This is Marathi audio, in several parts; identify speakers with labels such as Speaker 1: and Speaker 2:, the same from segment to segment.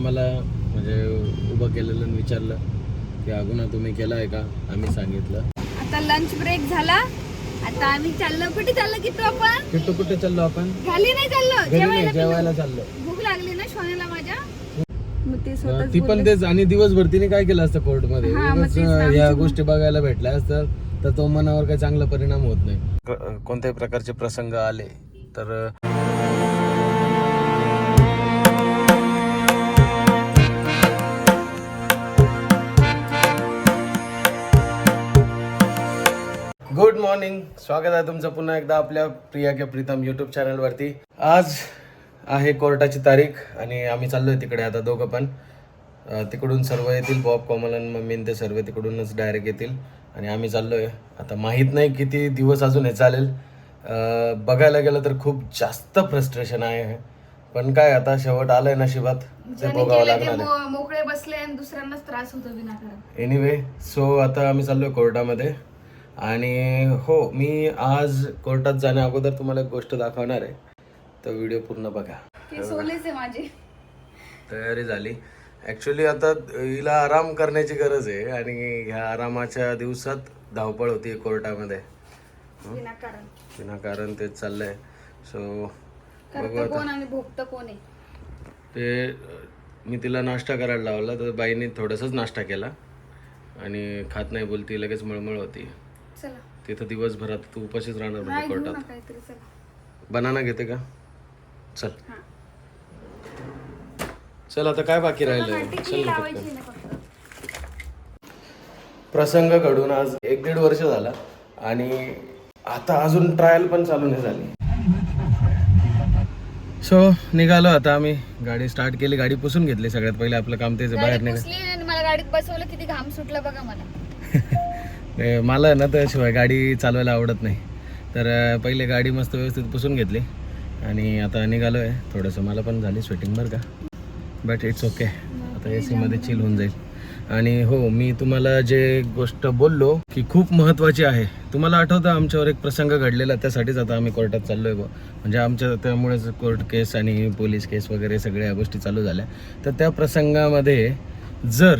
Speaker 1: आम्हाला म्हणजे उभं केलेलं आणि विचारलं की अगुना तुम्ही केला आहे का? आम्ही सांगितलं.
Speaker 2: आता लंच ब्रेक झाला. आता आम्ही चाललो. कुठे चाललो की तू आपण?
Speaker 1: किट्टू कुठे चाललो आपण?
Speaker 2: घाली नाही चाललो.
Speaker 1: घरी नाही
Speaker 2: जेवायला
Speaker 1: जेवायला चाललो.
Speaker 2: भूक लागली ना शोनेला माझ्या. मग ते
Speaker 1: पण. तेच आणि दिवसभर तिने काय केलं असतं कोर्टमध्ये?
Speaker 2: हा, मग
Speaker 1: उगाच,
Speaker 2: तेच ना,
Speaker 1: या
Speaker 2: आमची
Speaker 1: गोष्टी बघायला भेटल्या असतात तर तो मनावर काही चांगला परिणाम होत नाही. कोणत्याही प्रकारचे प्रसंग आले तर मॉर्निंग. स्वागत आहे तुमचं पुन्हा एकदा आपल्या प्रिया के प्रीतम युट्यूब चॅनलवरती आज आहे कोर्टाची तारीख आणि आम्ही चाललोय तिकडे आता दोघं पण. तिकडून सर्व येतील बॉब कॉमल आणि मम्मी ते सर्व तिकडूनच डायरेक्ट येतील. आणि आम्ही चाललोय. आता माहीत नाही किती दिवस अजून हे चालेल. बघायला गेलं तर खूप जास्त फ्रस्ट्रेशन आहे. पण काय आता शेवट आलंय नशिबात. ते भोगावं लागणार आहे.
Speaker 2: मोकळे बसले आणि दुसऱ्यांनाच त्रास होतो
Speaker 1: एनिवे सो आता आम्ही चाललोय कोर्टामध्ये. आणि हो मी आज कोर्टात जाण्या अगोदर तुम्हाला एक गोष्ट दाखवणार आहे. तर व्हिडिओ पूर्ण बघा.
Speaker 2: ते सोलेच आहे माझे.
Speaker 1: तयारी झाली. ॲक्च्युली आता हिला आराम करण्याची गरज आहे आणि ह्या आरामाच्या दिवसात धावपळ होती कोर्टामध्ये.
Speaker 2: विनाकारण
Speaker 1: विनाकारण तेच चाललंय. सो
Speaker 2: करतं कोण आणि भोगतं कोण आहे?
Speaker 1: ते मी तिला नाश्ता करायला लावला तर बाईने थोडंसंच नाश्ता केला. आणि खात नाही बोलती लगेच मळमळ होती.
Speaker 2: चला.
Speaker 1: तिथं दिवसभरात तू उपाशीच राहणार म्हणजे
Speaker 2: नाही घेऊ
Speaker 1: कोर्टात
Speaker 2: ना काहीतरी चला.
Speaker 1: बनाना घेते का? चल.
Speaker 2: हा.
Speaker 1: चल आता काय बाकी
Speaker 2: टिकली
Speaker 1: चल ना
Speaker 2: लावायची
Speaker 1: पटकन.
Speaker 2: ना फक्त.
Speaker 1: प्रसंग घडून आज एक दीड वर्ष झाला आणि आता अजून ट्रायल पण चालू नाही झाली. सो निघालो आता आम्ही. गाडी स्टार्ट केली गाडी पुसून घेतली सगळ्यात पहिले आपलं काम तेच आहे, बाहेर
Speaker 2: गाडी
Speaker 1: निघा.
Speaker 2: पुसली आणि मला गाडीत बसवलं किती घाम सुटला बघा मला.
Speaker 1: ते मला ना त्याशिवाय गाडी चालवायला आवडत नाही. तर पहिले गाडी मस्त व्यवस्थित पुसून घेतली. आणि आता निघालो आहे थोडंसं मला पण झाली स्वेटिंग बरं का. बट इट्स ओके आता ए सीमध्ये चिल होऊन जाईल. आणि हो मी तुम्हाला जे गोष्ट बोललो की खूप महत्त्वाची आहे. तुम्हाला आठवतं आमच्यावर एक प्रसंग घडलेला? त्यासाठीच आता आम्ही कोर्टात चाललो आहे म्हणजे आमच्या त्यामुळेच कोर्ट केस आणि पोलीस केस वगैरे सगळ्या गोष्टी चालू झाल्या. तर त्या प्रसंगामध्ये जर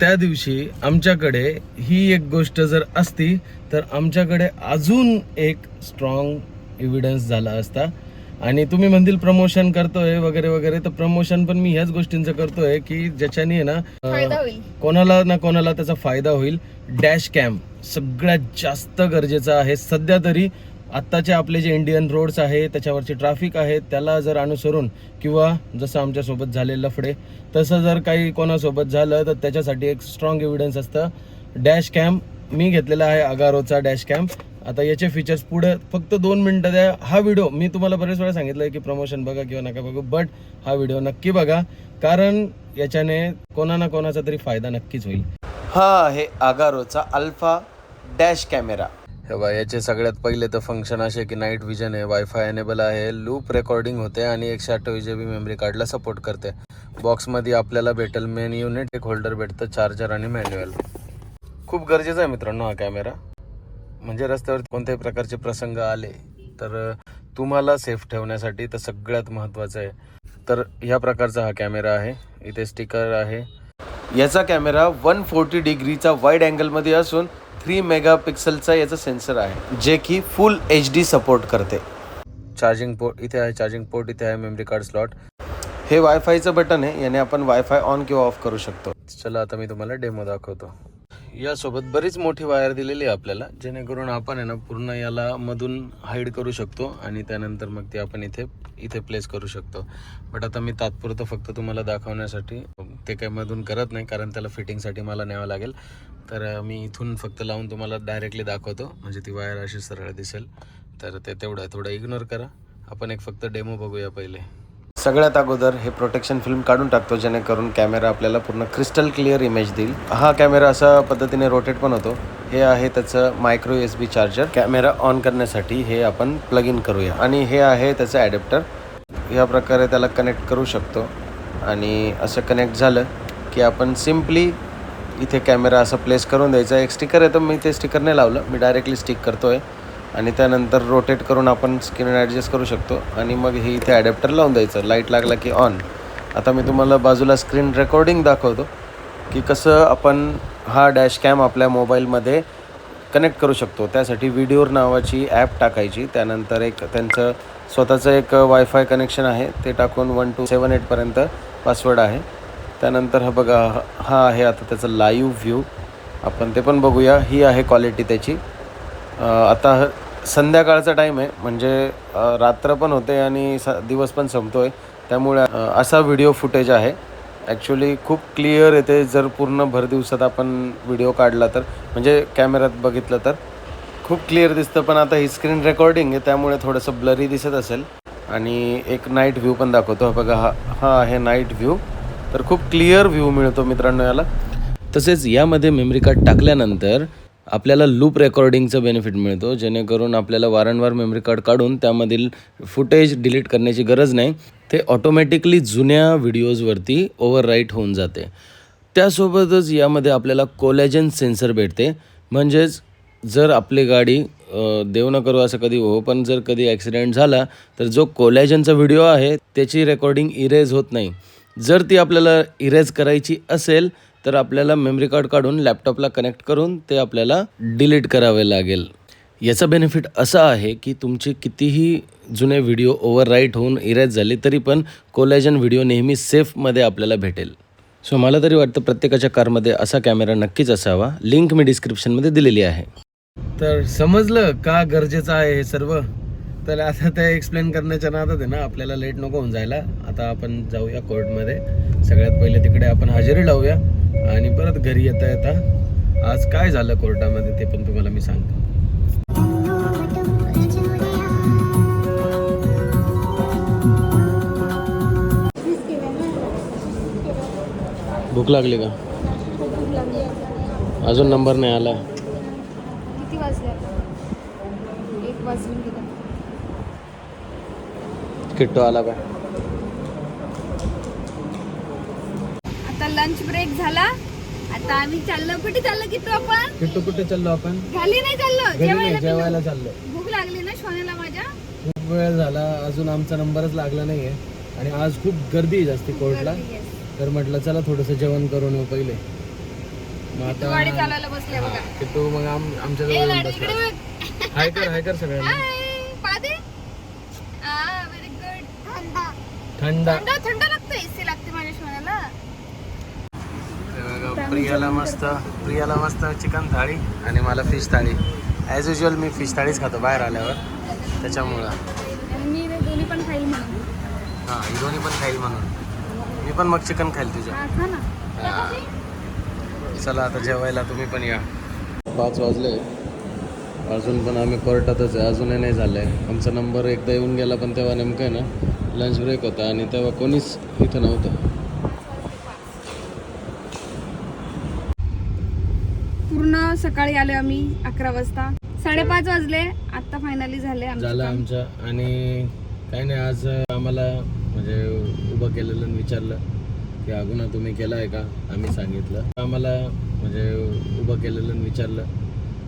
Speaker 1: त्या दिवशी आमच्याकडे ही एक गोष्ट जर असती तर आमच्याकडे अजून एक स्ट्रॉंग एव्हिडन्स झाला असता. आणि तुम्ही म्हणतील प्रमोशन करतोय वगैरे वगैरे तर प्रमोशन पण मी ह्याच गोष्टींचं करतोय की ज्याच्याने आहे ना कोणाला ना कोणाला त्याचा फायदा होईल. डॅश कॅम सगळ्यात जास्त गरजेचं आहे. सध्या तरी आत्ताचे आपले जे इंडियन रोड्स आहे त्याच्यावरचे ट्रॅफिक आहे त्याला जर अनुसरून किंवा जसं आमच्यासोबत झाले लफडे तसं जर काही कोणासोबत झालं तर त्याच्यासाठी एक स्ट्रॉंग एव्हिडन्स असतं. डॅश कॅम्प मी घेतलेला आहे अगारोचा डॅश कॅम्प आता याचे फीचर्स पुढे फक्त दोन मिनटं द्या. हा व्हिडिओ मी तुम्हाला बरेच वेळा सांगितलं की प्रमोशन बघा किंवा नका बघू बट हा व्हिडिओ नक्की बघा. कारण याच्याने कोणा ना कोणाचा तरी फायदा नक्कीच होईल.
Speaker 3: हा आहे आगारोचा अल्फा डॅश कॅमेरा
Speaker 1: हे बा याचे सगळ्यात पहिले तर फंक्शन असे की नाईट विजन आहे वायफाय एनेबल आहे लूप रेकॉर्डिंग होते आणि एकशे अठ्ठावीस जी बी मेमरी कार्डला सपोर्ट करते. बॉक्समध्ये आपल्याला भेटेल मेन युनिट एक होल्डर भेटतं चार्जर आणि मॅन्युअल खूप गरजेचं आहे मित्रांनो हा कॅमेरा म्हणजे रस्त्यावर कोणत्याही प्रकारचे प्रसंग आले तर तुम्हाला सेफ ठेवण्यासाठी तर सगळ्यात महत्त्वाचं आहे. तर ह्या प्रकारचा हा कॅमेरा आहे. इथे स्टिकर आहे.
Speaker 3: याचा कॅमेरा वन फोर्टी डिग्रीचा वाईड अँगलमध्ये असून थ्री मेगा पिक्सलचा याचा सेन्सर आहे जे की फुल एच डी सपोर्ट करते.
Speaker 1: चार्जिंग पोर्ट इथे आहे चार्जिंग पोर्ट इथे आहे मेमरी कार्ड स्लॉट
Speaker 3: हे वायफायचं बटन आहे याने आपण वायफाय ऑन किंवा ऑफ करू शकतो.
Speaker 1: चला आता मी तुम्हाला डेमो दाखवतो. यासोबत बरीच मोठी वायर दिलेली आहे आपल्याला. जेणेकरून आपण आहे ना पूर्ण याला मधून हाईड करू शकतो आणि त्यानंतर मग ती आपण इथे इथे प्लेस करू शकतो. बट आता मी तात्पुरतं फक्त तुम्हाला दाखवण्यासाठी ते काही मधून करत नाही कारण त्याला फिटिंगसाठी मला न्यावं लागेल. तर मी इथून फक्त लावून तुम्हाला डायरेक्टली दाखवतो. म्हणजे ती वायर अशी सरळ दिसेल. तर ते तेवढं आहे थोडं इग्नोर करा. आपण एक फक्त डेमो बघूया पहिले.
Speaker 3: सगळ्यात अगोदर हे प्रोटेक्शन फिल्म काढून टाकतो जेणेकरून कॅमेरा आपल्याला पूर्ण क्रिस्टल क्लिअर इमेज देईल. हा कॅमेरा असा पद्धतीने रोटेट पण होतो. हे आहे त्याचं micro S B charger camera on करण्यासाठी हे आपण प्लग इन करूया. आणि हे आहे त्याचं ॲडॅप्टर ह्या प्रकारे त्याला कनेक्ट करू शकतो. आणि असं कनेक्ट झालं की आपण सिम्पली इथे कॅमेरा असा प्लेस करून द्यायचा. एक स्टिकर आहे तर मी ते स्टिकर नाही लावलं. मी डायरेक्टली स्टिक करतो आहे आणि त्यानंतर रोटेट करून आपण स्क्रीन ॲडजस्ट करू शकतो. आणि मग हे इथे ॲडॅप्टर लावून द्यायचं. लाइट लागला की ऑन आता मी तुम्हाला बाजूला स्क्रीन रेकॉर्डिंग दाखवतो की कसं आपण हा डॅश कॅम आपल्या मोबाईलमध्ये कनेक्ट करू शकतो. त्यासाठी व्हिडिओर नावाची ॲप टाकायची. त्यानंतर एक त्यांचं स्वतःचं एक वायफाय कनेक्शन आहे. ते टाकून वन टू सेवन एटपर्यंत पासवर्ड आहे. त्यानंतर हा बघा हा- आहे आता त्याचं लाईव्ह व्ह्यू आपण ते पण बघूया. ही आहे क्वालिटी त्याची. आता संध्याकाळचा टाईम आहे. म्हणजे रात्र पण होते आणि स दिवस पण संपतो आहे त्यामुळे असा व्हिडिओ फुटेज आहे. ॲक्च्युली खूप क्लिअर येते. जर पूर्ण भर दिवसात आपण व्हिडिओ काढला तर म्हणजे कॅमेऱ्यात बघितलं तर. खूप क्लिअर दिसतं पण आता ही स्क्रीन रेकॉर्डिंग आहे. त्यामुळे थोडंसं ब्लरी दिसत असेल. आणि एक नाईट व्ह्यू पण दाखवतो. हा बघा हा हा आहे नाईट व्ह्यू तर खूप क्लिअर व्ह्यू मिळतो मित्रांनो याला.
Speaker 1: तसेच यामध्ये मेमरी कार्ड टाकल्यानंतर आपल्याला लूप रेकॉर्डिंगचं बेनिफिट मिळतो. जेणेकरून आपल्याला वारंवार मेमरी कार्ड काढून त्यामधील फुटेज डिलीट करण्याची गरज नाही. ते ऑटोमॅटिकली जुन्या व्हिडिओजवरती ओव्हर राईट होऊन जाते. त्यासोबतच यामध्ये आपल्याला कोलॅजन सेन्सर भेटते. म्हणजेच जर आपली गाडी देऊ देव न करू असं कधी हो पण जर कधी ॲक्सिडेंट झाला तर जो कोलॅजनचा व्हिडिओ आहे त्याची रेकॉर्डिंग इरेज होत नाही. जर ती आपल्याला इरेज करायची असेल तर आपल्याला मेमरी कार्ड काढून लॅपटॉपला कनेक्ट करून ते आपल्याला डिलीट करावे लागेल. याचा बेनिफिट असा आहे की तुमचे कितीही जुने व्हिडिओ ओव्हर राईट होऊन इरेज झाले तरी पण कोलॅजन व्हिडिओ नेहमी सेफमध्ये आपल्याला भेटेल. सो मला तरी वाटतं प्रत्येकाच्या कारमध्ये असा कॅमेरा नक्कीच असावा. लिंक मी डिस्क्रिप्शनमध्ये दिलेली आहे. तर समजलं का गरजेचं आहे हे सर्व? तर आता ते एक्सप्लेन करण्याच्या नादात आहे ना आपल्याला लेट नको होऊन जायला. आता आपण जाऊया कोर्टमध्ये सगळ्यात पहिले तिकडे आपण हजेरी लावूया. आणि परत घरी येता येता आज काय झालं कोर्टामध्ये ते पण तुम्हाला मी सांगतो. भूक लागली का? अजून नंबर नाही आला.
Speaker 2: किती वाजले? एक वाजून
Speaker 1: किट्टो आला का?
Speaker 2: लंच ब्रेक झाला. आता आम्ही चाललो. कुठे चाललो किती आपण?
Speaker 1: किट्टो कुठे चाललो आपण?
Speaker 2: घाली नाही चाललो.
Speaker 1: घरी नाही
Speaker 2: जेवायला
Speaker 1: जेवायला चाललो.
Speaker 2: भूक लागली ना शोनेला माझ्या?
Speaker 1: खूप वेळ झाला. अजून आमचा नंबरच लागला नाहीये. आणि आज खूप गर्दी आहे जास्ती कोर्टला. तर म्हटलं चला थोडंसं जेवण करून येऊ पहिले. मग
Speaker 2: तू गाडी
Speaker 1: आता
Speaker 2: चालवायला बसले बघा.
Speaker 1: किट्टू मग आम आमच्या
Speaker 2: ए
Speaker 1: जवळ
Speaker 2: लाडू
Speaker 1: येऊन
Speaker 2: इकडे
Speaker 1: बसला.
Speaker 2: बघ.
Speaker 1: हाय कर हाय कर सगळ्यांना.
Speaker 2: हाय पादे आ व्हेरी गुड थंड.
Speaker 1: थंडा.
Speaker 2: थंड थंड लागतं एसी लागते माझ्या शोनेला
Speaker 1: प्रियाला मस्त प्रियाला मस्त चिकन थाळी आणि मला फिश थाळी. ॲज युजल मी फिश थाळीच खातो बाहेर आल्यावर. त्याच्यामुळं. हां ही दोन्ही पण खाईल म्हणून. मी पण मग चिकन खाईल
Speaker 2: हा ना.
Speaker 1: चला आता जेवायला तुम्ही पण या. पाच वाजले. अजून पण आम्ही कोर्टातच आहे. अजूनही नाही झालं आहे आमचा नंबर एकदा येऊन गेला पण तेव्हा नेमकं आहे ना लंच ब्रेक होता आणि तेव्हा कोणीच इथं नव्हतं
Speaker 2: पूर्ण सकाळी आलो आम्ही अकरा वाजता. साडेपाच वाजले आता फायनली झाले आमचं
Speaker 1: झालं
Speaker 2: काम.
Speaker 1: आमचं. आणि काही नाही आज आम्हाला म्हणजे उभं केलेलं आणि विचारलं की हा गुन्हा तुम्ही केला आहे का? आम्ही सांगितलं. आम्हाला म्हणजे उभं केलेलं आणि विचारलं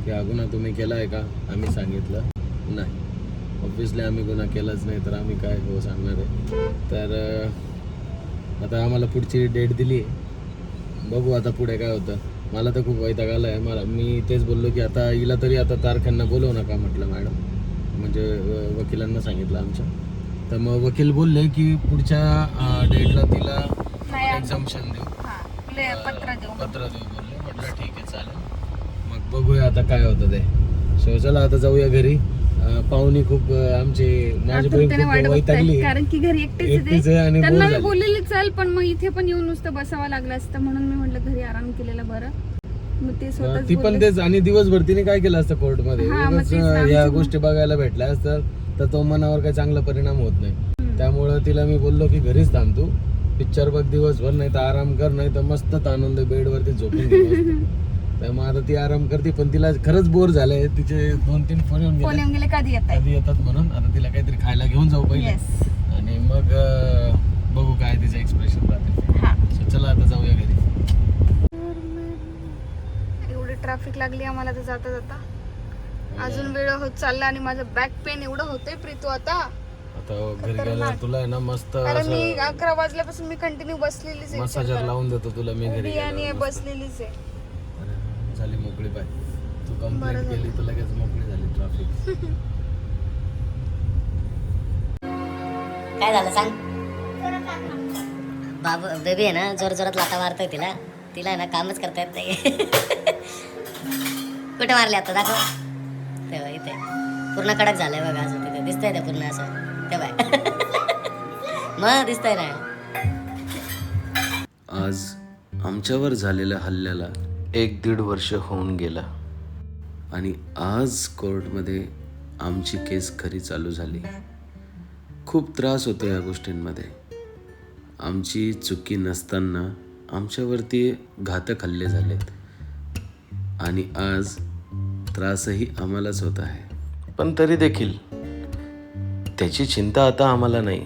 Speaker 1: की हा गुन्हा तुम्ही केला आहे का? आम्ही सांगितलं नाही. ऑब्विसली आम्ही गुन्हा केलाच नाही तर आम्ही काय हो सांगणार आहे? तर आता आम्हाला पुढची डेट दिली आहे बघू आता पुढे काय होतं. मला तर खूप वैताग आला आहे मला मी तेच बोललो की आता हिला तरी आता तारखांना बोलवू नका म्हटलं मॅडम. म्हणजे वकिलांना सांगितलं आमच्या. तर मग वकील बोलले की पुढच्या डेटला तिला एक्झाम्शन देऊ.
Speaker 2: पत्र देऊ.
Speaker 1: पत्र देऊ बोलले. म्हटलं ठीक आहे चालेल. मग बघूया आता काय होतं ते. सो चला आता जाऊया घरी. पाहुणी खूप आमचे माझी बहीण वैतागली.
Speaker 2: कारण की घरी एकटेच त्यांना मी बोललेली चल पण मग इथे पण येऊन नुसतं बसावं लागलं असतं म्हणून मी म्हटलं घरी आराम केलेला बरं ते
Speaker 1: पण. तेच आणि दिवसभर तिने काय केलं असतं
Speaker 2: हा, तेच ना,
Speaker 1: या गोष्टी बघायला भेटल्या असतात तर तो मनावर काही चांगला परिणाम होत नाही. त्यामुळं तिला मी बोललो की घरीच थांब तू पिक्चर बघ दिवसभर नाही तर आराम कर नाही तर मस्त आनंद बेडवरती झोपून. त्यामुळे आता ती आराम करते पण तिला खरंच बोर झालंय. तिचे दोन तीन फोन येऊन
Speaker 2: फोन
Speaker 1: गेले.
Speaker 2: येऊन गेले कधी येत आहे
Speaker 1: कधी येतात म्हणून. आता तिला काहीतरी खायला घेऊन जाऊ पहिले.
Speaker 2: येस
Speaker 1: आणि मग अं, बघू काय तिचं एक्सप्रेशन राहते.
Speaker 2: हा.
Speaker 1: So, चला आता जाऊया घरी.
Speaker 2: एवढी ट्रॅफिक लागली आम्हाला तर जाता जाता. अजून वेळ होत चालला आणि माझं बॅक पेन एवढं होतंय प्रीतू आता.
Speaker 4: आता घरी गेल्यावर तुला आहे ना मस्त
Speaker 2: मी अकरा वाजल्यापासून मी कंटिन्यू बसलेलीच आहे
Speaker 4: मसाजर लावून देतो तुला मी घरी गेल्यावर.
Speaker 2: बसलेलीच आहे.
Speaker 4: मोकळी पाय. तू कंप्लेंट केली तर लगेच मोकळी झाली ट्रॅफिक
Speaker 5: काय झालं सांग? बाबू बेबी आहे ना जोर जोरात लाता मारतोय तिला. तिला आहे ना कामच करता येत नाही. कुठे मारले आता? दाखव. तेव्हा इथे. पूर्ण कडक झालंय बघा असं तिथे. दिसतंय ते पूर्ण असं. तेव्हा मग दिसतंय ना.
Speaker 1: आज आमच्यावर झालेल्या हल्ल्याला एक दीड वर्ष होऊन गेला. आणि आज कोर्टमध्ये आमची केस खरी चालू झाली. खूप त्रास होतो या गोष्टींमध्ये. आमची चुकी नसताना आमच्यावरती घातक हल्ले झालेत. आणि आज त्रासही आम्हालाच होत आहे. पण तरी देखील त्याची चिंता आता आम्हाला नाही.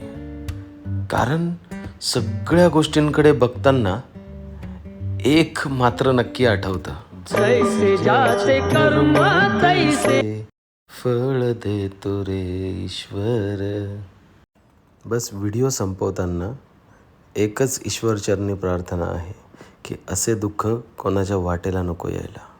Speaker 1: कारण सगळ्या गोष्टींकडे बघताना एक मात्र नक्की आठवतं. फळ देतो रे ईश्वर. बस व्हिडिओ संपवताना एकच ईश्वरचरणी प्रार्थना आहे की असे दुःख कोणाच्या वाटेला नको यायला.